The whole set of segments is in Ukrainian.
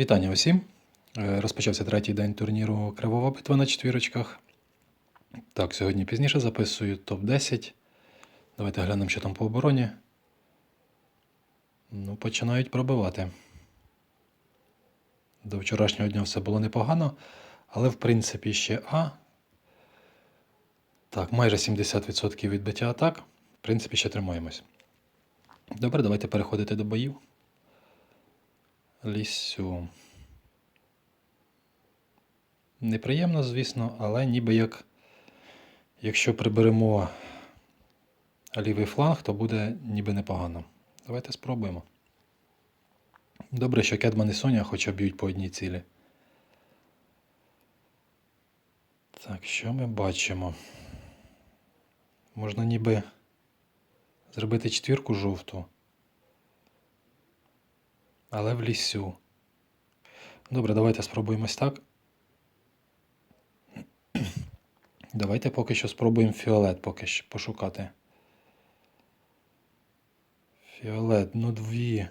Вітання усім. Е, Розпочався третій день турніру Кривова битва на четвірочках. Так, сьогодні пізніше записую топ-10. Давайте глянемо, що там по обороні. Ну, починають пробивати. До вчорашнього дня все було непогано, але в принципі ще А. Так, майже 70% відбиття атак. В принципі, ще тримаємось. Добре, давайте переходити до боїв. Лісю. Неприємно, звісно, але ніби як якщо приберемо лівий фланг, то буде ніби непогано. Давайте спробуємо. Добре, що Кедман і Соня хоча б'ють по одній цілі. Так, що ми бачимо? Можна ніби зробити четвірку жовту. Але в лісю. Добре, давайте спробуємо ось так. Давайте поки що спробуємо фіолет поки що пошукати. Фіолет, ну дві.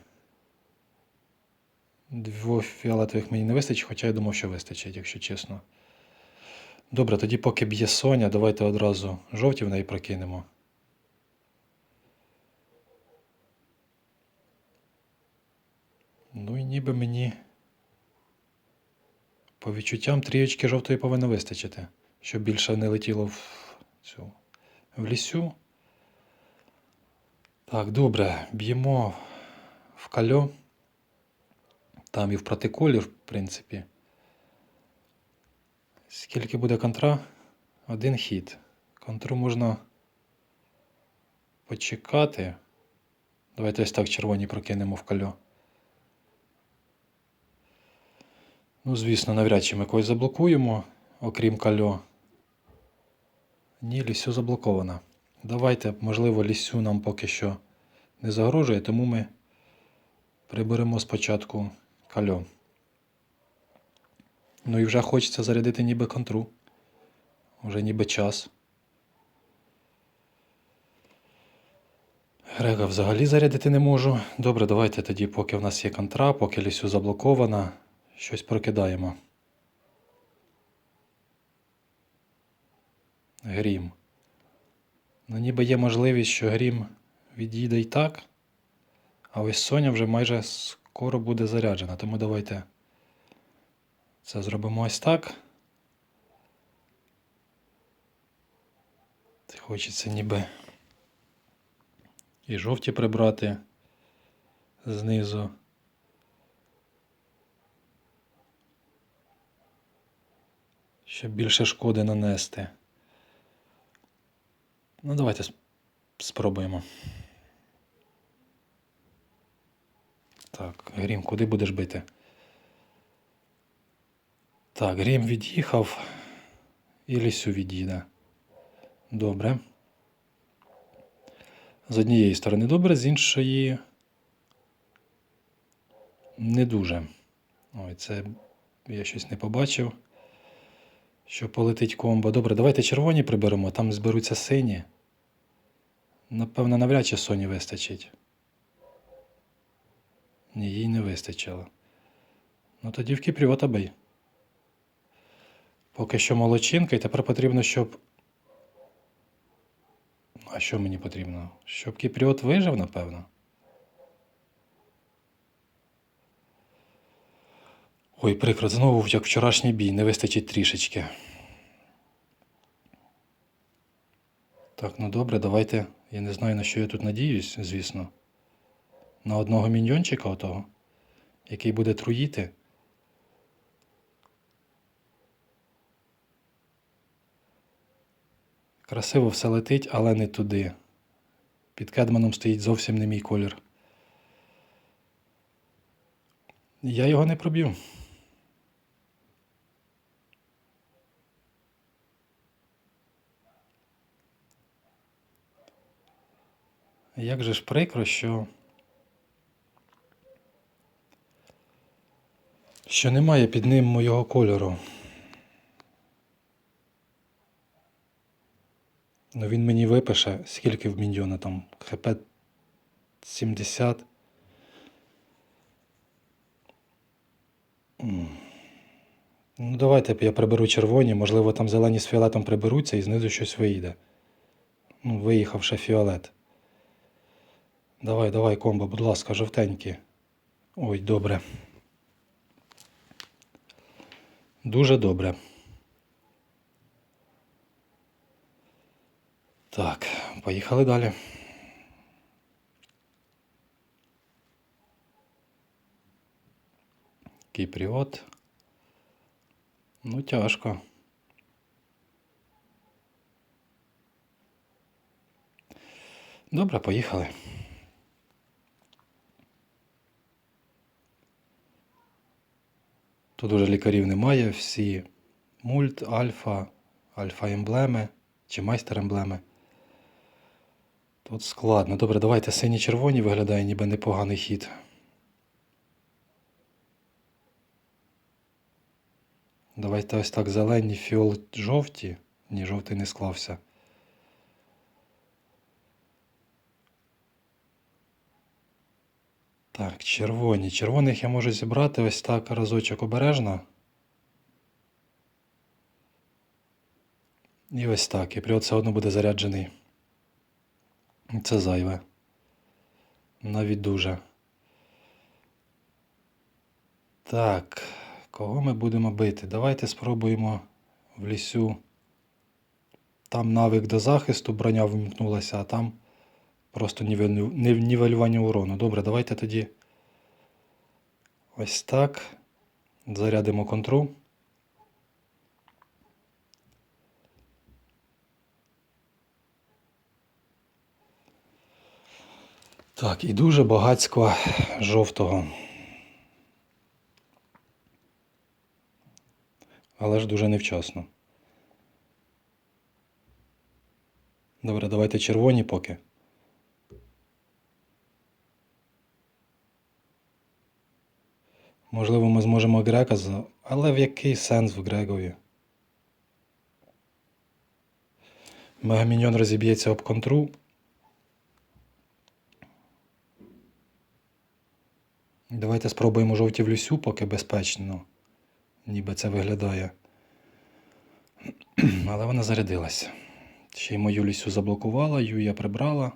Двох фіолетових мені не вистачить, хоча я думав, що вистачить, якщо чесно. Добре, тоді поки б'є Соня, давайте одразу жовті в неї прокинемо. Ну і ніби мені по відчуттям трієчки жовтої повинно вистачити, щоб більше не летіло в цю в лісю. Так, добре, б'ємо в кальо. Там і в протиколі, в принципі. Скільки буде контра? Один хід. Контру можна почекати. Давайте ось так червоні прокинемо в кальо. Ну, звісно, навряд чи ми когось заблокуємо, окрім кальо. Ні, лісю заблокована. Давайте, можливо, лісю нам поки що не загрожує, тому ми приберемо спочатку кальо. Ну і вже хочеться зарядити ніби контру. Вже ніби час. Грега взагалі зарядити не можу. Добре, давайте тоді, поки в нас є контра, поки лісю заблокована, щось прокидаємо. Грім. Ну, ніби є можливість, що грім відійде і так. А ось Соня вже майже скоро буде заряджена. Тому давайте це зробимо ось так. Хочеться ніби і жовті прибрати знизу. Щоб більше шкоди нанести. Ну, давайте спробуємо. Так, Грім, куди будеш бити? Так, Грім від'їхав і лісю від'їде. Добре. З однієї сторони добре, з іншої не дуже. Ой, це я щось не побачив. Що полетить комбо. Добре, давайте червоні приберемо, там зберуться сині. Напевно, навряд чи Соні вистачить. Ні, їй не вистачило. Ну тоді в Кіпріота бий. Поки що молодчинка, і тепер потрібно, щоб. А що мені потрібно? Щоб Кіпріот вижив, напевно. Ой, прикро, знову як вчорашній бій, не вистачить трішечки. Так, ну добре, давайте. Я не знаю, на що я тут надіюсь, звісно. На одного міньйончика отого, який буде труїти. Красиво все летить, але не туди. Під кедманом стоїть зовсім не мій колір. Я його не проб'ю. Як же ж прикро, що. Що немає під ним моєго кольору. Ну він мені випише, скільки в міньйона там хп 70. Ну, давайте я приберу червоні, можливо, там зелені з фіолетом приберуться і знизу щось вийде. Ну, виїхав ще фіолет. Давай, давай, комбо, будь ласка, жовтенькі. Ой, добре. Дуже добре. Так, поїхали далі. Кіпріот. Ну, тяжко. Добре, поїхали. Тут уже лікарів немає, всі мульт, альфа, альфа-емблеми чи майстер-емблеми. Тут складно. Добре, давайте сині-червоні виглядає ніби непоганий хід. Давайте ось так зелені, фіол, жовті. Ні, жовтий не склався. Так, червоні. Червоних я можу зібрати ось так разочок обережно. І ось так. І пріод все одно буде заряджений. Це зайве. Навіть дуже. Так, кого ми будемо бити? Давайте спробуємо в лісю. Там навик до захисту, броня вимкнулася, а там просто нівелю- нівелювання урону. Добре, давайте тоді ось так. Зарядимо контру. Так, і дуже багацько жовтого. Але ж дуже невчасно. Добре, давайте червоні поки. Можливо, ми зможемо Грека. Але в який сенс в Грегові? Мегаміньон розіб'ється об контру. Давайте спробуємо жовті в лісю, поки безпечно. Ніби це виглядає. Але вона зарядилась. Ще й мою лісю заблокувала, ю я прибрала.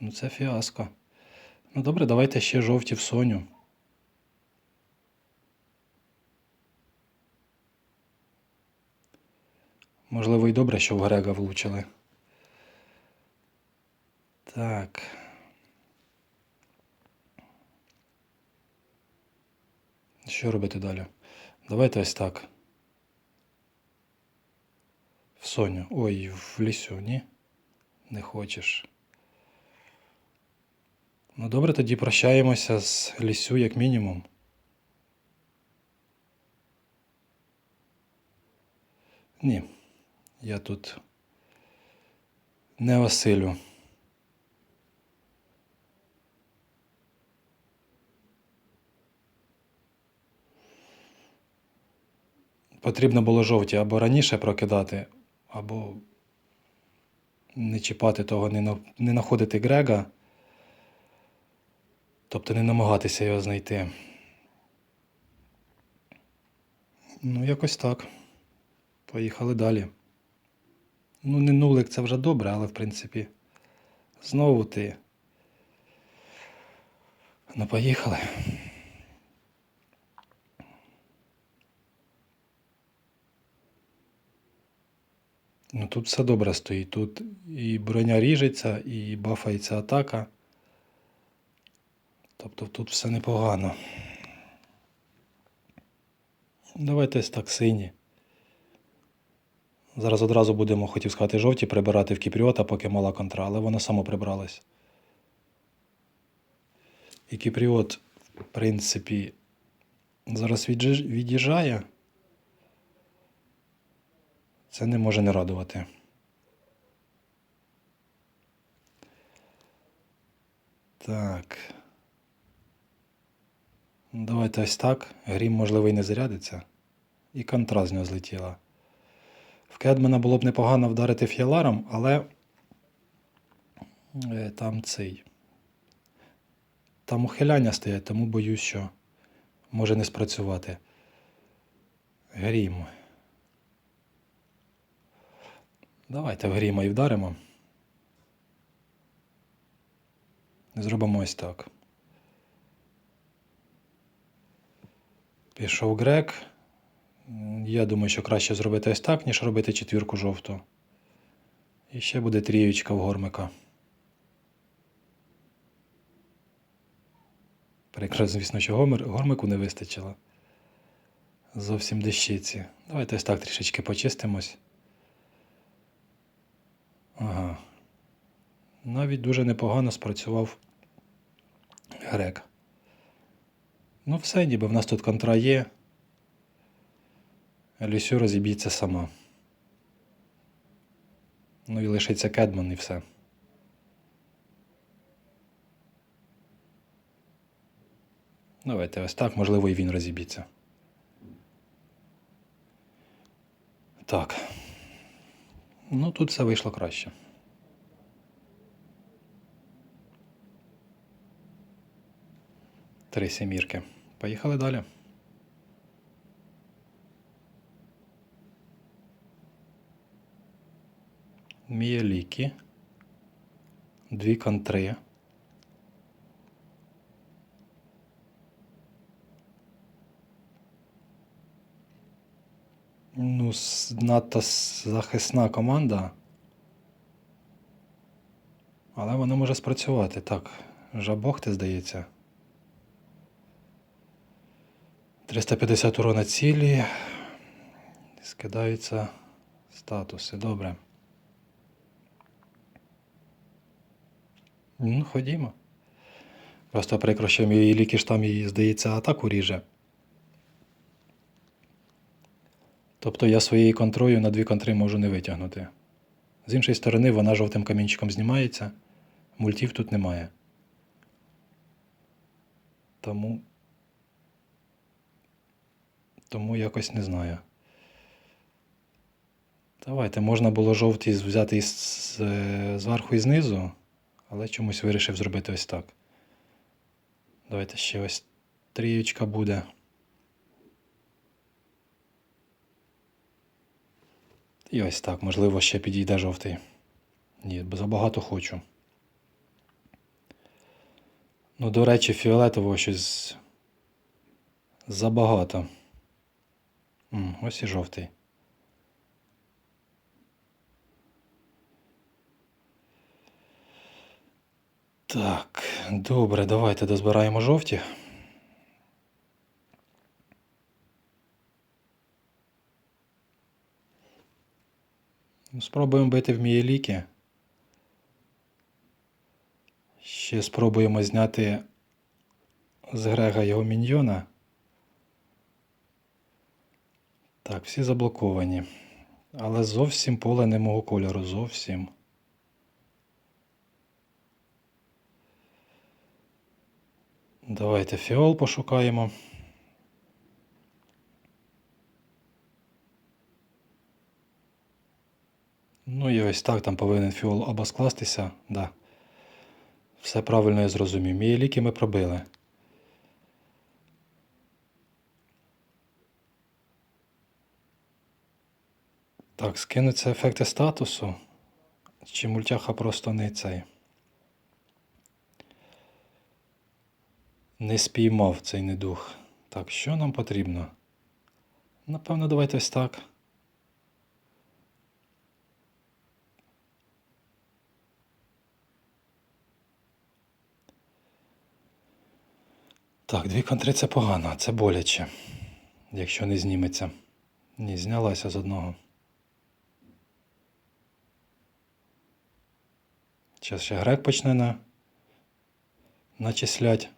Ну, це фіаско. Ну добре, давайте ще жовті в Соню. Можливо, і добре, що в Грега влучили. Так. Що робити далі? Давайте ось так. В Соню. Ой, в лісю, ні? Не хочеш. Ну добре, тоді прощаємося з лісю як мінімум. Ні, я тут не осилю. Потрібно було жовті або раніше прокидати, або не чіпати того, не, знаходити Грега. Тобто не намагатися його знайти. Ну, якось так. Поїхали далі. Ну, не нулик це вже добре, але в принципі. Знову ти. Ну, поїхали. Ну тут все добре стоїть. Тут і броня ріжеться, і бафається атака. Тобто тут все непогано. Давайте так сині. Зараз одразу будемо, хотів сказати, жовті прибирати в Кіпріота, поки мала контра, але воно само прибралось. І Кіпріот, в принципі, зараз від'їжджає. Це не може не радувати. Так. Давайте ось так. Грім, можливо, і не зарядиться. І контра з нього злетіла. В Кедмена було б непогано вдарити фіаларом, але е, там цей. Там ухиляння стоять, тому боюсь, що може не спрацювати. Грім. Давайте в гріма і вдаримо. Зробимо ось так. Пішов грек. Я думаю, що краще зробити ось так, ніж робити четвірку жовту. І ще буде трієчка в гормика. Прикро, звісно, що гормику не вистачило. Зовсім дещиці. Давайте ось так трішечки почистимось. Ага. Навіть дуже непогано спрацював грек. Ну, все, ніби в нас тут контра є. Люсю розіб'ється сама. Ну і лишиться Кедман і все. Давайте ось так, можливо, і він розіб'ється. Так. Ну, тут все вийшло краще. Три сімірки. Поїхали далі. Мієліки. Дві контри. Ну, надто захисна команда. Але вона може спрацювати. Так, жабохти, здається. 350 урона цілі. Скидаються статуси. Добре. Ну, ходімо. Просто прикро, що мій ліки ж там її, здається, атаку ріже. Тобто я своєю контрою на дві контри можу не витягнути. З іншої сторони, вона жовтим камінчиком знімається, мультів тут немає. Тому. Тому якось не знаю. Давайте, можна було жовті взяти е, зверху і знизу, але чомусь вирішив зробити ось так. Давайте ще ось трієчка буде. І ось так, можливо, ще підійде жовтий. Ні, забагато хочу. Ну, до речі, фіолетового щось забагато. М, ось і жовтий. Так, добре, давайте дозбираємо жовті. Спробуємо бити в мієліки. Ще спробуємо зняти з Грега його міньйона. Так, всі заблоковані. Але зовсім поле не мого кольору. Зовсім. Давайте фіол пошукаємо. Ну і ось так там повинен фіол або скластися. Да. Все правильно я зрозумів. Мої ліки ми пробили. Так, скинуться ефекти статусу. Чи мультяха просто не цей. Не спіймав цей недух. Так, що нам потрібно? Напевно, давайте ось так. Так, дві контри це погано, це боляче, якщо не зніметься. Ні, знялася з одного. Зараз ще грек почне на... начислять.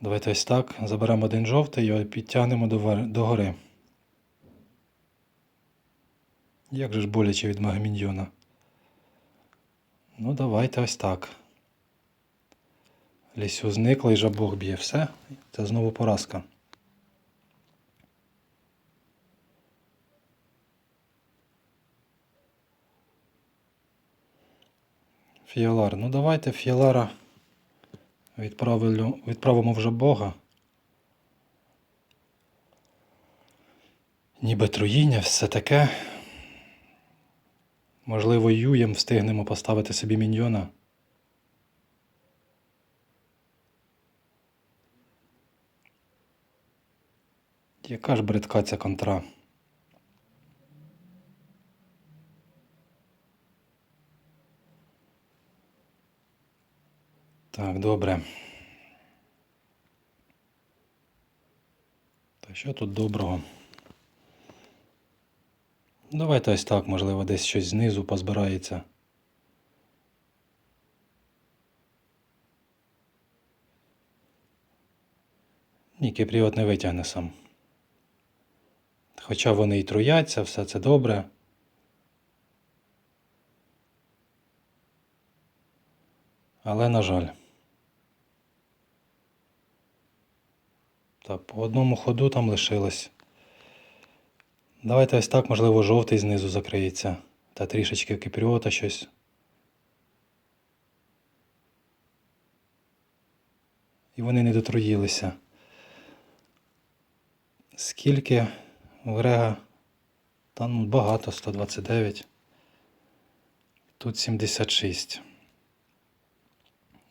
Давайте ось так. Заберемо один жовтий і підтягнемо до, гори. Як же ж боляче від Магаміньйона. Ну, давайте ось так. Лісю зникла і жабок б'є. Все. Це знову поразка. Фіалар. Ну давайте Фіалара відправимо, вже Бога. Ніби труїння, все таке. Можливо, юєм встигнемо поставити собі міньйона. Яка ж бридка ця контра? Так, добре. Та що тут доброго? Давайте ось так, можливо, десь щось знизу позбирається. Ні, кіпріот не витягне сам. Хоча вони і труяться, все це добре. Але, на жаль. Так, по одному ходу там лишилось. Давайте ось так, можливо, жовтий знизу закриється. Та трішечки кипріота щось. І вони не дотруїлися. Скільки в Рега? Та ну багато, 129. Тут 76.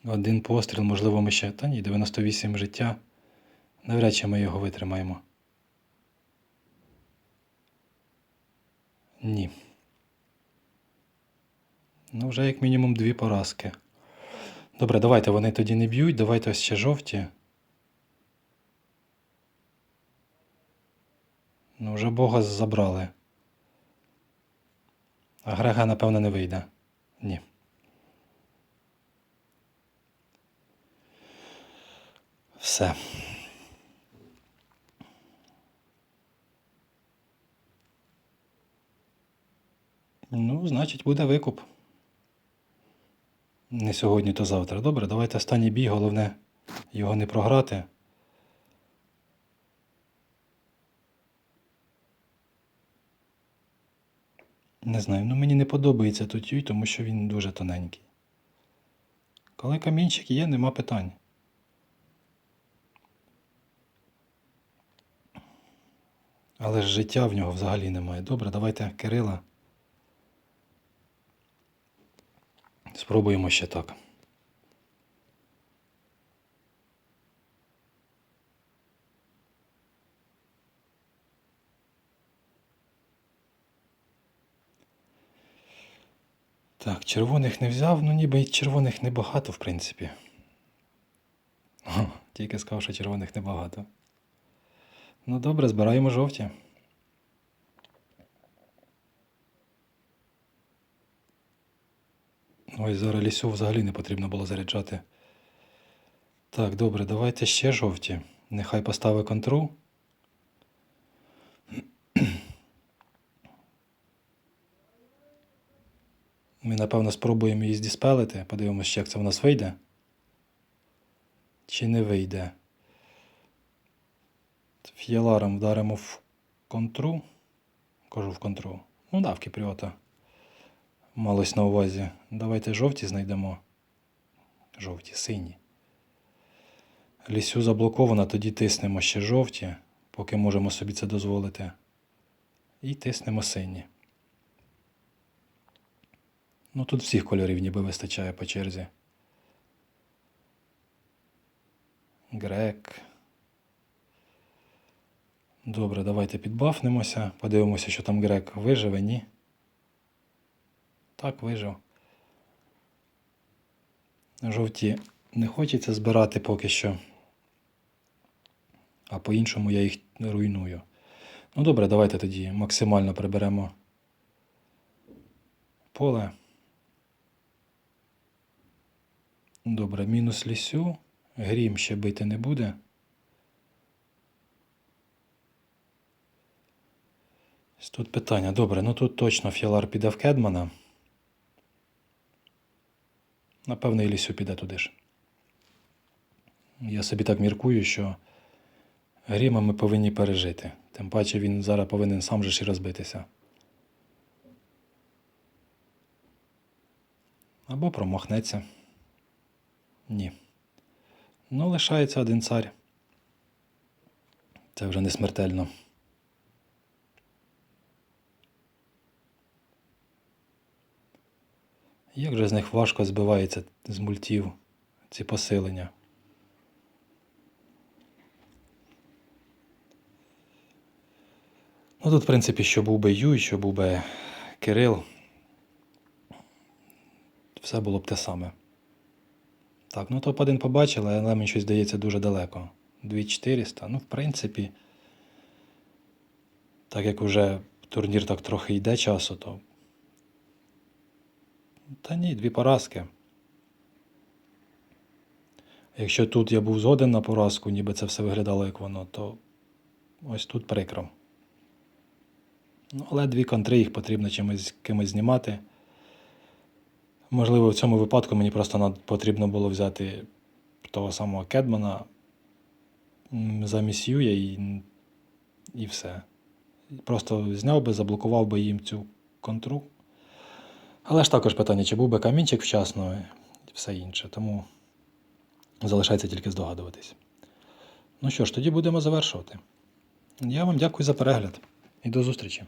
Один постріл, можливо, ми ще. Та ні, 98 життя. Навряд чи ми його витримаємо. Ні. Ну, вже як мінімум дві поразки. Добре, давайте вони тоді не б'ють, давайте ось ще жовті. Ну, вже Бога забрали. А Грега, напевно, не вийде. Ні. Все. Ну, значить, буде викуп. Не сьогодні, то завтра. Добре, давайте останній бій, головне його не програти. Не знаю, ну мені не подобається тут тюй, тому що він дуже тоненький. Коли камінчик є, нема питань. Але ж життя в нього взагалі немає. Добре, давайте Кирила. Спробуємо ще так. Так, червоних не взяв, ну ніби червоних небагато, в принципі. О, тільки сказав, що червоних небагато. Ну добре, збираємо жовті. Ой, зараз лісю взагалі не потрібно було заряджати. Так, добре, давайте ще жовті. Нехай поставить контру. Ми, напевно, спробуємо її здіспелити. Подивимося, як це в нас вийде. Чи не вийде. Фіаларом вдаримо в контру. Кажу в контру. Ну да, в кіпріота. Малось на увазі. Давайте жовті знайдемо. Жовті, сині. Лісю заблокована, тоді тиснемо ще жовті, поки можемо собі це дозволити. І тиснемо сині. Ну тут всіх кольорів ніби вистачає по черзі. Грек. Добре, давайте підбафнемося. Подивимося, що там грек виживе, ні. Так, вижив. Жовті не хочеться збирати поки що. А по-іншому я їх руйную. Ну добре, давайте тоді максимально приберемо поле. Добре, мінус лісю. Грім ще бити не буде. Тут питання. Добре, ну тут точно фіалар піде в Кедмана. Напевно, і лісю піде туди ж. Я собі так міркую, що Гріма ми повинні пережити. Тим паче він зараз повинен сам же ж і розбитися. Або промахнеться. Ні. Ну, лишається один цар. Це вже не смертельно. Як же з них важко збивається з мультів ці посилення. Ну тут, в принципі, що був би Юй, що був би Кирил, все було б те саме. Так, ну топ-1 побачили, але мені щось здається дуже далеко. 2400. Ну, в принципі, так як вже турнір так трохи йде часу, то. Та ні, дві поразки. Якщо тут я був згоден на поразку, ніби це все виглядало як воно, то ось тут прикро. Ну, але дві контри їх потрібно чимось кимось знімати. Можливо, в цьому випадку мені просто потрібно було взяти того самого Кедмана замість Юя і, і все. Просто зняв би, заблокував би їм цю контру. Але ж також питання, чи був би камінчик вчасно і все інше. Тому залишається тільки здогадуватись. Ну що ж, тоді будемо завершувати. Я вам дякую за перегляд і до зустрічі.